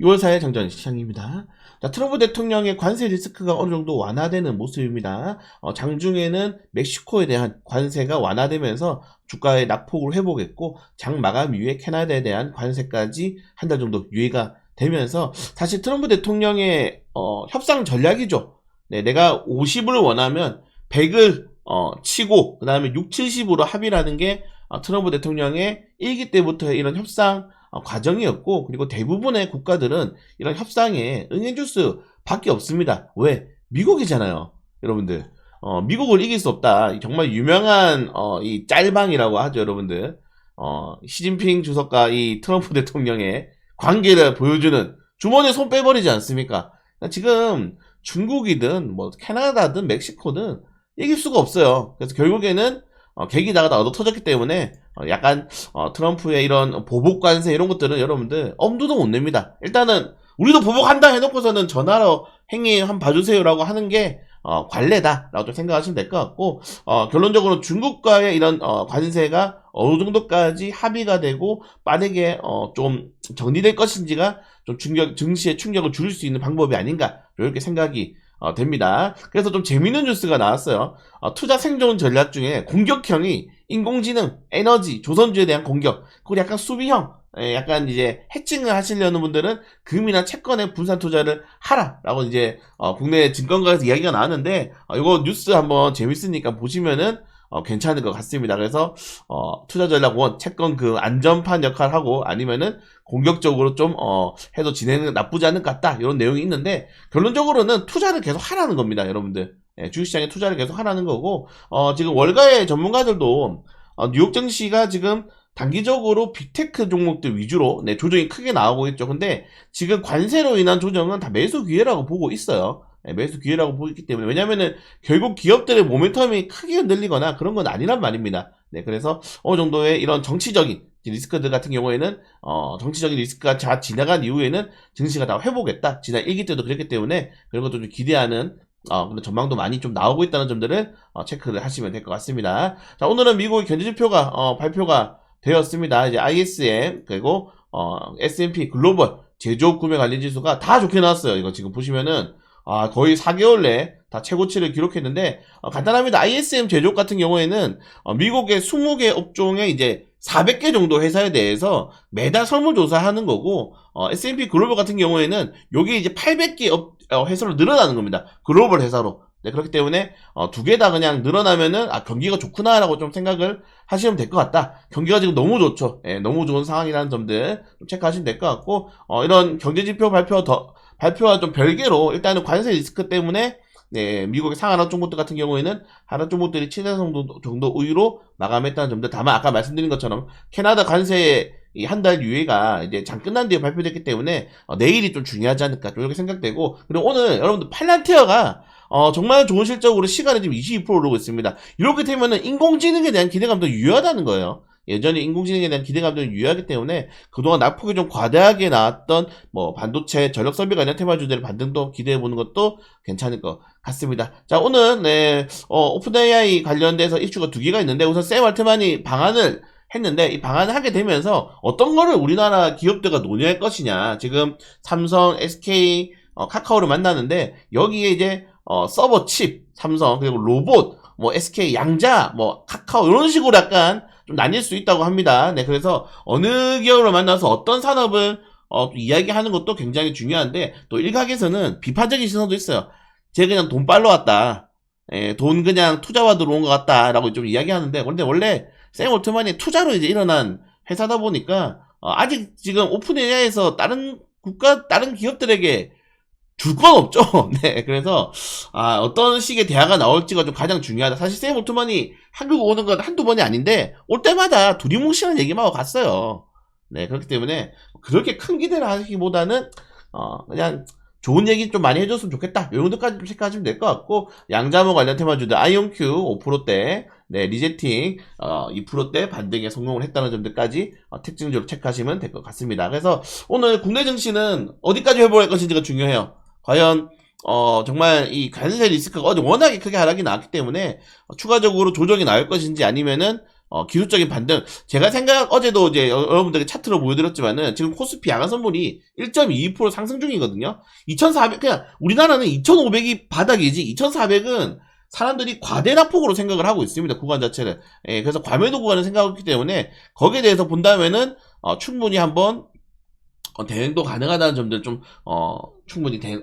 6월 4일 장전 시장입니다. 자, 트럼프 대통령의 관세 리스크가 어느 정도 완화되는 모습입니다. 어, 장중에는 멕시코에 대한 관세가 완화되면서 주가의 낙폭을 회복했고 장 마감 이후에 캐나다에 대한 관세까지 한 달 정도 유예가 되면서 사실 트럼프 대통령의 어, 협상 전략이죠. 네, 내가 50을 원하면 100을 어, 치고 그 다음에 6, 70으로 합의라는 게 어, 트럼프 대통령의 일기 때부터 이런 협상 어, 과정이었고 그리고 대부분의 국가들은 이런 협상에 응해줄 수 밖에 없습니다. 왜? 미국이잖아요, 여러분들. 어, 미국을 이길 수 없다. 정말 유명한 어, 이 짤방이라고 하죠, 여러분들. 어, 시진핑 주석과 이 트럼프 대통령의 관계를 보여주는 주머니에 손 빼버리지 않습니까? 지금 중국이든 뭐 캐나다든 멕시코든 이길 수가 없어요. 그래서 결국에는 어, 계기다가 다 얻어 터졌기 때문에 어, 약간 어, 트럼프의 이런 보복 관세 이런 것들은 여러분들 엄두도 못 냅니다. 일단은 우리도 보복한다 해놓고서는 전화로 행위 한 봐주세요라고 하는 게 어, 관례다라고 좀 생각하시면 될 것 같고 어, 결론적으로 중국과의 이런 어, 관세가 어느 정도까지 합의가 되고 빠르게 어, 좀 정리될 것인지가 좀 충격, 증시에 충격을 줄일 수 있는 방법이 아닌가 이렇게 생각이 어, 됩니다. 그래서 좀 재밌는 뉴스가 나왔어요. 어, 투자 생존 전략 중에 공격형이 인공지능, 에너지, 조선주에 대한 공격, 그리고 약간 수비형, 예, 약간 이제 해칭을 하시려는 분들은 금이나 채권에 분산 투자를 하라라고 이제 어, 국내 증권가에서 이야기가 나왔는데 어, 이거 뉴스 한번 재밌으니까 보시면은 어, 괜찮을 것 같습니다. 그래서 어, 투자 전략 원 채권 그 안전판 역할을 하고 아니면은 공격적으로 좀 어, 해도 진행은 나쁘지 않을 것 같다 이런 내용이 있는데 결론적으로는 투자를 계속 하라는 겁니다, 여러분들. 예, 주식시장에 투자를 계속 하라는 거고 어, 지금 월가의 전문가들도 어, 뉴욕 증시가 지금 단기적으로 빅테크 종목들 위주로 네, 조정이 크게 나오고 있죠. 근데 지금 관세로 인한 조정은 다 매수 기회라고 보고 있어요. 네, 매수 기회라고 보고 있기 때문에 왜냐면은 결국 기업들의 모멘텀이 크게 흔들리거나 그런 건 아니란 말입니다. 네, 그래서 어느 정도의 이런 정치적인 리스크들 같은 경우에는 어, 정치적인 리스크가 다 지나간 이후에는 증시가 다 회복했다. 지난 1기 때도 그랬기 때문에 그런 것도 좀 기대하는 어, 근데 전망도 많이 좀 나오고 있다는 점들을 어, 체크를 하시면 될 것 같습니다. 자, 오늘은 미국의 경제지표가 어, 발표가 되었습니다. 이제 ISM 그리고 어, S&P 글로벌 제조업 구매 관련 지수가 다 좋게 나왔어요. 이거 지금 보시면은 아, 거의 4개월 내에 다 최고치를 기록했는데 어, 간단합니다. ISM 제조업 같은 경우에는 어, 미국의 20개 업종에 이제 400개 정도 회사에 대해서 매달 설문조사하는 거고 어, S&P 글로벌 같은 경우에는 여기 이제 800개 업, 어, 회사로 늘어나는 겁니다. 글로벌 회사로. 네, 그렇기 때문에 어, 두 개 다 그냥 늘어나면은 아 경기가 좋구나라고 좀 생각을 하시면 될 것 같다. 경기가 지금 너무 좋죠. 예, 너무 좋은 상황이라는 점들 좀 체크하시면 될 것 같고 어, 이런 경제 지표 발표 더 발표와 좀 별개로 일단은 관세 리스크 때문에 네, 미국의 상하나 종목들 같은 경우에는 하나 종목들이 7대 정도, 정도 우위로 마감했다는 점들 다만 아까 말씀드린 것처럼 캐나다 관세 이 한 달 유예가 이제 장 끝난 뒤에 발표됐기 때문에 어, 내일이 좀 중요하지 않을까 좀 이렇게 생각되고 그리고 오늘 여러분들 팔란티어가 어, 정말 좋은 실적으로 시간에 지금 22% 오르고 있습니다. 이렇게 되면은 인공지능에 대한 기대감도 유효하다는 거예요. 예전에 인공지능에 대한 기대감도 유효하기 때문에 그동안 낙폭이 좀 과다하게 나왔던 뭐 반도체 전력 설비 관련 테마주들의 반등도 기대해 보는 것도 괜찮을 것 같습니다. 자 오늘 네 어, 오픈 AI 관련돼서 이슈가 두 개가 있는데 우선 샘 알트만이 방안을 했는데 이 방안을 하게 되면서 어떤 거를 우리나라 기업들과 논의할 것이냐 지금 삼성, SK, 어, 카카오를 만나는데 여기에 이제 어, 서버 칩, 삼성, 그리고 로봇, 뭐 SK 양자, 뭐 카카오 이런 식으로 약간 좀 나뉠 수 있다고 합니다. 네, 그래서 어느 기업을 만나서 어떤 산업을 어, 또 이야기하는 것도 굉장히 중요한데 또 일각에서는 비판적인 시선도 있어요. 쟤 그냥 돈 빨러 왔다. 예, 돈 그냥 투자와 들어온 것 같다라고 좀 이야기하는데 근데 원래 샘 올트만이 투자로 이제 일어난 회사다 보니까 어, 아직 지금 오픈 AI에서 다른 국가 다른 기업들에게 줄 건 없죠. 네, 그래서 아, 어떤 식의 대화가 나올지가 좀 가장 중요하다. 사실 샘 올트만이 한국 오는 건 한두 번이 아닌데 올 때마다 두리뭉실한 얘기만 하고 갔어요. 네, 그렇기 때문에 그렇게 큰 기대를 하기보다는 어, 그냥 좋은 얘기 좀 많이 해줬으면 좋겠다. 것까지 좀 체크하시면 될 것 같고 양자모 관련 테마주들 아이온큐 5%대 네, 리제팅 어, 2%대 반등에 성공을 했다는 점들까지 어, 특징적으로 체크하시면 될 것 같습니다. 그래서 오늘 국내 증시는 어디까지 회복할 것인지가 중요해요. 과연 어, 정말 이 관세 리스크가 워낙에 크게 하락이 나왔기 때문에 어, 추가적으로 조정이 나올 것인지 아니면은 어, 기술적인 반등. 제가 생각, 어제도 이제 여- 여러분들에게 차트로 보여드렸지만은 지금 코스피 양한 선물이 1.22% 상승 중이거든요. 2,400, 그냥 우리나라는 2,500이 바닥이지 2,400은 사람들이 과대납폭으로 생각을 하고 있습니다. 구간 자체를. 예, 그래서 과매도 구간을 생각하기 때문에 거기에 대해서 본다면은 어, 충분히 한번 어, 대응도 가능하다는 점들 좀 어, 충분히 대-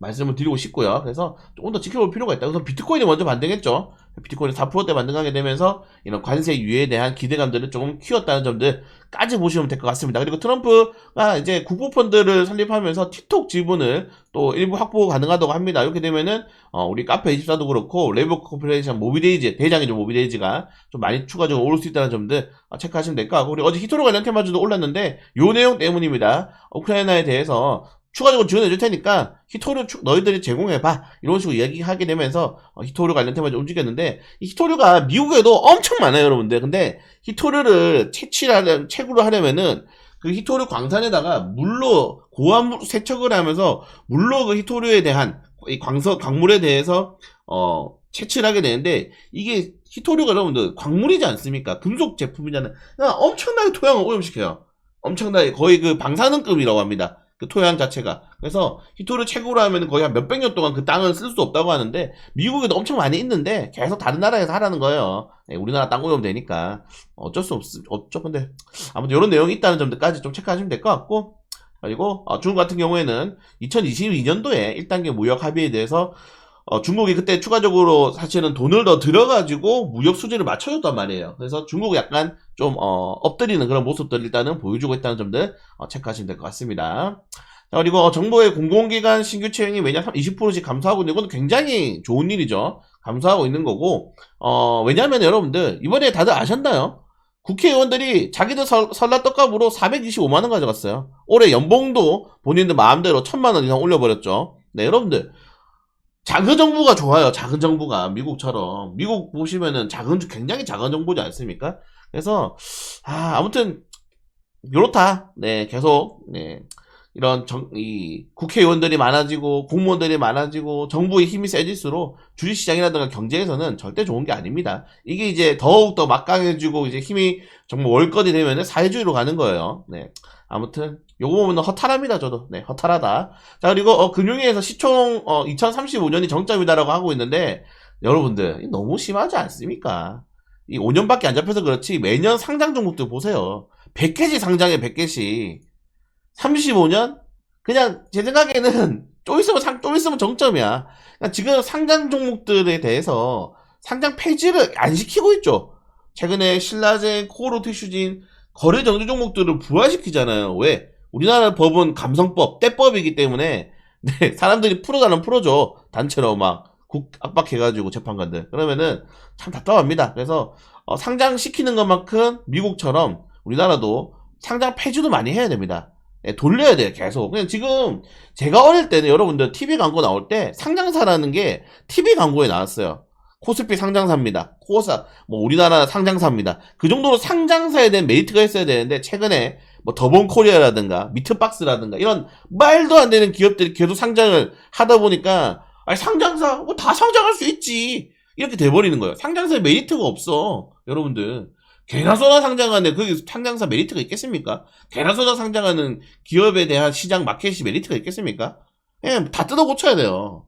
말씀을 드리고 싶고요. 그래서 조금 더 지켜볼 필요가 있다. 그래서 비트코인이 먼저 반등했죠. 비트코인이 4%대 반등하게 되면서 이런 관세 유예에 대한 기대감들을 조금 키웠다는 점들까지 보시면 될 것 같습니다. 그리고 트럼프가 이제 국부펀드를 설립하면서 틱톡 지분을 또 일부 확보 가능하다고 합니다. 이렇게 되면은 어, 우리 카페 24도 그렇고 레이버 코퍼레이션 모비데이즈 대장이죠 모비데이즈가 좀 많이 추가적으로 오를 수 있다는 점들 어, 체크하시면 될 것 같고 우리 어제 히토로 관련 테마주도 올랐는데 요 내용 때문입니다. 우크라이나에 대해서 추가적으로 지원해 줄 테니까 히토류 추- 너희들이 제공해 봐. 이런 식으로 이야기하게 되면서 어, 히토류 관련 테마주 움직였는데 이 히토류가 미국에도 엄청 많아요 여러분들. 근데 히토류를 채취하려 채굴을 하려면은 그 히토류 광산에다가 물로 고압 세척을 하면서 물로 그 히토류에 대한 이 광서 광물에 대해서 어 채취를 하게 되는데 이게 히토류가 여러분들 광물이지 않습니까? 금속 제품이잖아요. 엄청나게 토양을 오염시켜요. 엄청나게 거의 그 방사능급이라고 합니다 그 토양 자체가. 그래서 히토를 채굴을 하면 거의 한 몇백 년 동안 그 땅을 쓸 수 없다고 하는데 미국에도 엄청 많이 있는데 계속 다른 나라에서 하라는 거예요. 예, 우리나라 땅 오염 되니까 어쩔 수 없, 없죠. 근데 아무튼 이런 내용이 있다는 점들까지 좀 체크하시면 될 것 같고 그리고 어, 중국 같은 경우에는 2022년도에 1단계 무역 합의에 대해서 어, 중국이 그때 추가적으로 사실은 돈을 더 들어가지고 무역 수지를 맞춰줬단 말이에요. 그래서 중국이 약간 좀 어, 엎드리는 그런 모습들 일단은 보여주고 있다는 점들 어, 체크하시면 될 것 같습니다. 자, 그리고 어, 정부의 공공기관 신규 채용이 매년 20%씩 감소하고 있는 건 굉장히 좋은 일이죠. 감소하고 있는 거고, 어, 왜냐하면 여러분들, 이번에 다들 아셨나요? 국회의원들이 자기들 설, 설날 떡값으로 425만 원 가져갔어요. 올해 연봉도 본인들 마음대로 1000만 원 이상 올려버렸죠. 네, 여러분들. 작은 정부가 좋아요. 작은 정부가. 미국처럼. 미국 보시면은 작은, 굉장히 작은 정부지 않습니까? 그래서, 아, 아무튼, 요렇다. 네, 계속, 네. 이런 정, 이 국회의원들이 많아지고 공무원들이 많아지고 정부의 힘이 세질수록 주식시장이라든가 경제에서는 절대 좋은 게 아닙니다. 이게 이제 더욱 더 막강해지고 이제 힘이 정말 월권이 되면은 사회주의로 가는 거예요. 네. 아무튼 요거 보면 허탈합니다, 저도. 네, 허탈하다. 자, 그리고 어, 금융위에서 시총 어, 2035년이 정점이다라고 하고 있는데 여러분들 너무 심하지 않습니까? 이 5년밖에 안 잡혀서 그렇지 매년 상장 종목들 보세요. 100개씩 상장해 100개씩. 35년? 그냥 제 생각에는 좀 있으면 상, 좀 있으면 정점이야. 그러니까 지금 상장 종목들에 대해서 상장 폐지를 안 시키고 있죠. 최근에 신라젠, 코오로 티슈진 거래 정지 종목들을 부활시키잖아요. 왜? 우리나라 법은 감성법, 때법이기 때문에 네, 사람들이 풀어달라면 풀어줘. 단체로 막 국 압박해가지고 재판관들. 그러면은 참 답답합니다. 그래서 어, 상장시키는 것만큼 미국처럼 우리나라도 상장 폐지도 많이 해야 됩니다. 예, 돌려야 돼요, 계속. 그냥 지금 제가 어릴 때는 여러분들 TV 광고 나올 때 상장사라는 게 TV 광고에 나왔어요. 코스피 상장사입니다. 코사, 뭐 우리나라 상장사입니다. 그 정도로 상장사에 대한 메리트가 있어야 되는데 최근에 뭐 더본 코리아라든가 미트박스라든가 이런 말도 안 되는 기업들이 계속 상장을 하다 보니까 아니 상장사 뭐 다 상장할 수 있지 이렇게 돼버리는 거예요. 상장사에 메리트가 없어, 여러분들. 개나 소나 상장하는데 그게 상장사 메리트가 있겠습니까? 개나 소나 상장하는 기업에 대한 시장 마켓이 메리트가 있겠습니까? 예, 다 뜯어 고쳐야 돼요.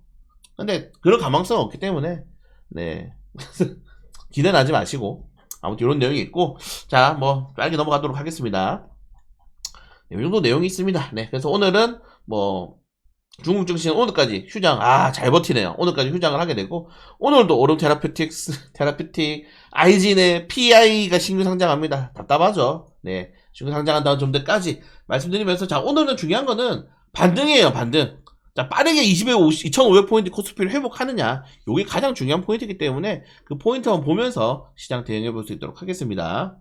근데 그런 가망성은 없기 때문에 네 기대는 하지 마시고 아무튼 이런 내용이 있고 자뭐 빨리 넘어가도록 하겠습니다. 네, 이 정도 내용이 있습니다. 네, 그래서 오늘은 뭐 중국 증시는 오늘까지 휴장 아 잘 버티네요. 오늘까지 휴장을 하게 되고 오늘도 오름 테라피틱스 테라피틱 아이진의 PI가 신규 상장합니다. 답답하죠. 네, 신규 상장한다는 점들까지 말씀드리면서 자 오늘은 중요한 거는 반등이에요. 반등. 자 빠르게 2,500, 2,500포인트 코스피를 회복하느냐 요게 가장 중요한 포인트이기 때문에 그 포인트 한번 보면서 시장 대응해 볼 수 있도록 하겠습니다.